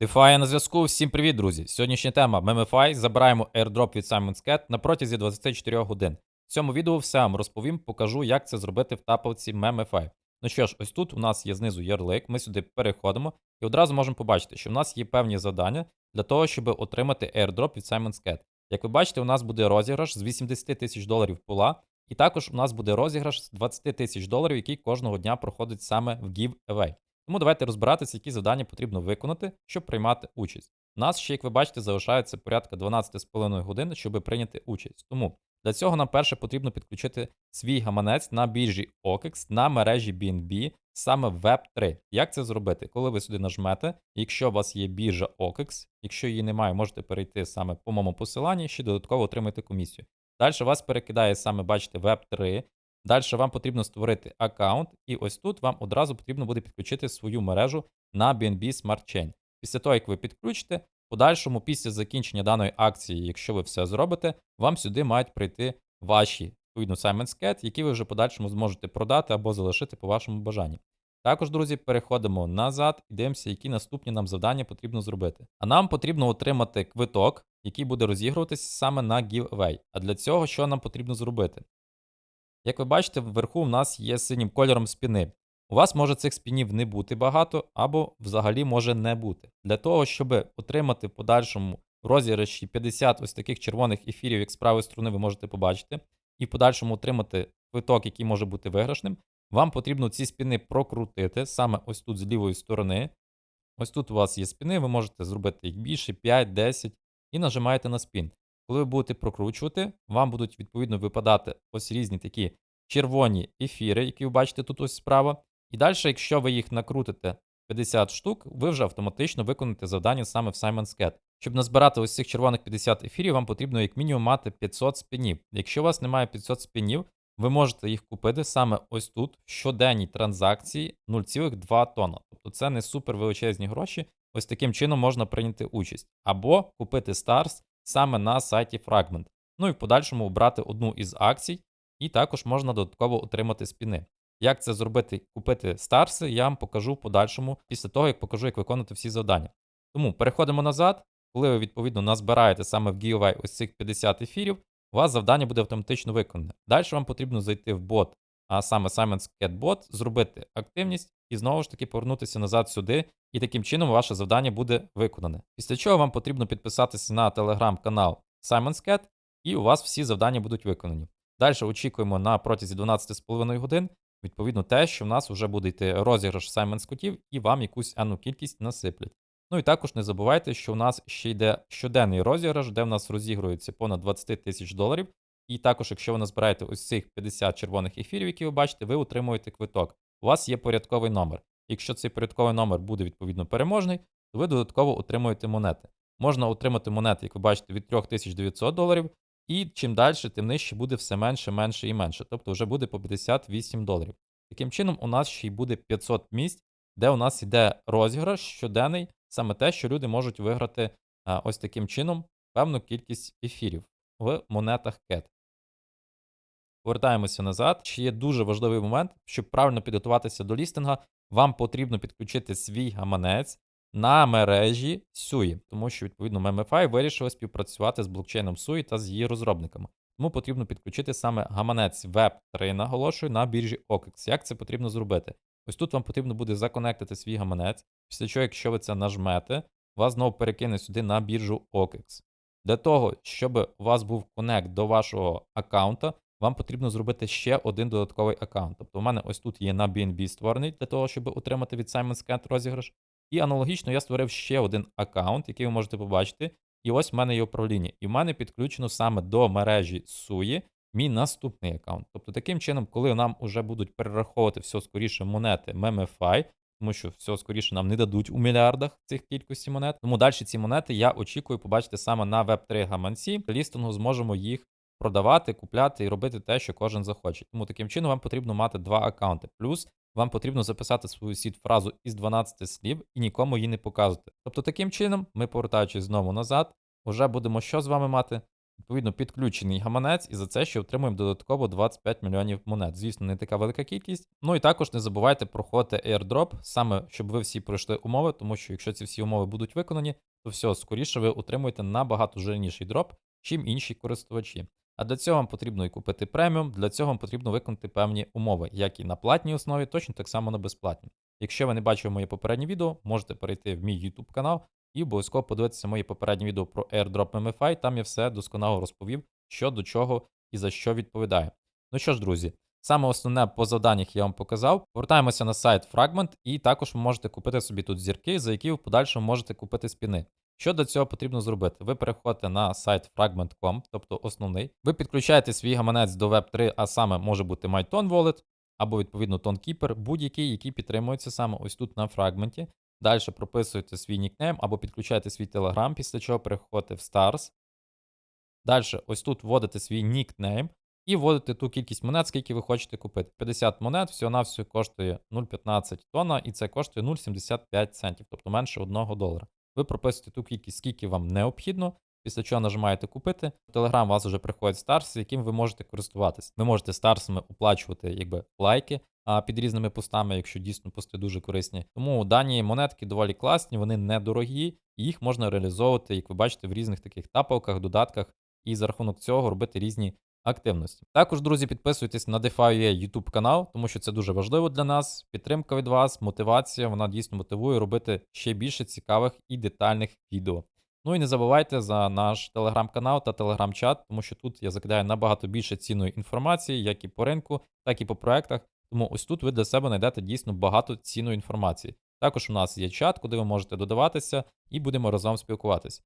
DeFi на зв'язку. Всім привіт, друзі! Сьогоднішня тема Memify. Забираємо airdrop від Simon's Cat на протязі 24 годин. В цьому відео все вам розповім, покажу, як це зробити в тапавці Memify. Ну що ж, ось тут у нас є знизу ярлик, ми сюди переходимо і одразу можемо побачити, що в нас є певні завдання для того, щоб отримати airdrop від Simon's Cat. Як ви бачите, у нас буде розіграш з 80 тисяч доларів пула, і також у нас буде розіграш з 20 тисяч доларів, який кожного дня проходить саме в giveaway. Тому давайте розбиратися, які завдання потрібно виконати, щоб приймати участь. У нас ще, як ви бачите, залишається порядка 12,5 годин, щоб прийняти участь. Тому для цього нам перше потрібно підключити свій гаманець на біржі OKEX на мережі BNB, саме Web3. Як це зробити? Коли ви сюди нажмете, якщо у вас є біржа OKEX, якщо її немає, можете перейти саме по моєму посиланні, ще додатково отримати комісію. Далі вас перекидає саме, бачите, Web3. Далі вам потрібно створити аккаунт, і ось тут вам одразу потрібно буде підключити свою мережу на BNB Smart Chain. Після того, як ви підключите, подальшому, після закінчення даної акції, якщо ви все зробите, вам сюди мають прийти ваші відповідно Simon's Cat, які ви вже подальшому зможете продати або залишити по вашому бажанні. Також, друзі, переходимо назад і дивимося, які наступні нам завдання потрібно зробити. А нам потрібно отримати квиток, який буде розігруватися саме на giveaway. А для цього що нам потрібно зробити? Як ви бачите, вверху в нас є синім кольором спіни. У вас може цих спінів не бути багато, або взагалі може не бути. Для того, щоб отримати в подальшому розіграші 50 ось таких червоних ефірів, як з правої сторони ви можете побачити, і в подальшому отримати квиток, який може бути виграшним, вам потрібно ці спіни прокрутити саме ось тут з лівої сторони. Ось тут у вас є спіни, ви можете зробити їх більше, 5, 10, і нажимаєте на спін. Коли ви будете прокручувати, вам будуть відповідно випадати ось різні такі червоні ефіри, які ви бачите тут ось справа. І далі, якщо ви їх накрутите 50 штук, ви вже автоматично виконаєте завдання саме в Simon's Cat. Щоб назбирати ось цих червоних 50 ефірів, вам потрібно як мінімум мати 500 спінів. Якщо у вас немає 500 спінів, ви можете їх купити саме ось тут в щоденній транзакції 0,2 тонна. Тобто це не супер величезні гроші. Ось таким чином можна прийняти участь. Або купити Stars саме на сайті Fragment. Ну і в подальшому обрати одну із акцій, і також можна додатково отримати спіни. Як це зробити, купити старси, я вам покажу в подальшому після того, як покажу, як виконувати всі завдання. Тому переходимо назад. Коли ви відповідно назбираєте саме в giveaway ось цих 50 ефірів, у вас завдання буде автоматично виконане. Далі вам потрібно зайти в бот, а саме Simon's Cat Bot, зробити активність і знову ж таки повернутися назад сюди, і таким чином ваше завдання буде виконане. Після чого вам потрібно підписатися на телеграм-канал Simon's Cat, і у вас всі завдання будуть виконані. Далі очікуємо на протязі 12,5 годин. Відповідно, те, що в нас вже буде йти розіграш Simon's котів, і вам якусь енну кількість насиплять. Ну і також не забувайте, що у нас ще йде щоденний розіграш, де в нас розігрується понад 20 тисяч доларів. І також, якщо ви назбираєте ось цих 50 червоних ефірів, які ви бачите, ви отримуєте квиток. У вас є порядковий номер. Якщо цей порядковий номер буде відповідно переможний, то ви додатково отримуєте монети. Можна отримати монети, як ви бачите, від 3900 доларів, і чим далі, тим нижче буде все менше, менше і менше. Тобто вже буде по 58 доларів. Таким чином, у нас ще й буде 500 місць, де у нас йде розіграш щоденний, саме те, що люди можуть виграти а, ось таким чином певну кількість ефірів в монетах CAT. Повертаємося назад. Ще є дуже важливий момент, щоб правильно підготуватися до лістинга, вам потрібно підключити свій гаманець на мережі SUI, тому що, відповідно, MMFI вирішили співпрацювати з блокчейном SUI та з її розробниками. Тому потрібно підключити саме гаманець Web3, наголошую, на біржі OKEX. Як це потрібно зробити? Ось тут вам потрібно буде законектити свій гаманець, після чого, якщо ви це нажмете, вас знову перекине сюди на біржу OKEX. Для того, щоб у вас був конект до вашого аккаунта, вам потрібно зробити ще один додатковий аккаунт. Тобто, у мене ось тут є на BNB створений для того, щоб отримати від Simon's Cat розіграш. І аналогічно я створив ще один аккаунт, який ви можете побачити. І ось в мене є управління. І в мене підключено саме до мережі SUI мій наступний аккаунт. Тобто, таким чином, коли нам вже будуть перераховувати все скоріше монети MMFI, тому що все скоріше нам не дадуть у мільярдах цих кількості монет. Тому далі ці монети я очікую побачити саме на Web3 гаманці. Лістингу зможемо їх продавати, купляти і робити те, що кожен захоче. Тому таким чином вам потрібно мати два аккаунти. Плюс вам потрібно записати свою сіт фразу із 12 слів і нікому її не показувати. Тобто, таким чином, ми, повертаючись знову назад, вже будемо що з вами мати? відповідно підключений гаманець, і за це ще отримуємо додатково 25 мільйонів монет. Звісно, не така велика кількість. Ну і також не забувайте проходити airdrop, саме щоб ви всі пройшли умови, тому що якщо ці всі умови будуть виконані, то все, скоріше ви отримуєте набагато жирніший дроп, чим інші користувачі. А для цього вам потрібно і купити преміум, для цього вам потрібно виконати певні умови, як і на платній основі, точно так само на безплатній. Якщо ви не бачили моє попереднє відео, можете перейти в мій YouTube канал і обов'язково подивитися мої попередні відео про airdrop MFI, там я все досконало розповів, що до чого і за що відповідає. Ну що ж, друзі, саме основне по завданнях я вам показав. Повертаємося на сайт Fragment, і також ви можете купити собі тут зірки, за які ви в подальшому можете купити спіни. Що для цього потрібно зробити? Ви переходите на сайт fragment.com, тобто основний. Ви підключаєте свій гаманець до Web3, а саме може бути MyTon Wallet, або відповідно TonKeeper, будь-який, який підтримується саме ось тут на фрагменті. Далі прописуєте свій нікнейм або підключаєте свій Telegram, після чого переходите в Stars. Далі, ось тут вводите свій нікнейм і вводите ту кількість монет, скільки ви хочете купити. 50 монет, всього-навсього коштує 0,15 тонна, і це коштує 0,75 центів, тобто менше 1 долара. Ви прописуєте ту кількість, скільки вам необхідно, після чого нажимаєте купити. В у вас вже приходить старс, яким ви можете користуватись. Ви можете старсами оплачувати якби лайки а, під різними постами, якщо дійсно пости дуже корисні. Тому дані монетки доволі класні, вони недорогі, і їх можна реалізовувати, як ви бачите, в різних таких тапалках, додатках, і за рахунок цього робити різні активності. Також, друзі, підписуйтесь на DeFi YouTube канал, тому що це дуже важливо для нас. Підтримка від вас, мотивація, вона дійсно мотивує робити ще більше цікавих і детальних відео. Ну і не забувайте за наш телеграм-канал та телеграм-чат, тому що тут я закидаю набагато більше цінної інформації, як і по ринку, так і по проектах. Тому ось тут ви для себе знайдете дійсно багато цінної інформації. Також у нас є чат, куди ви можете додаватися, і будемо разом спілкуватися.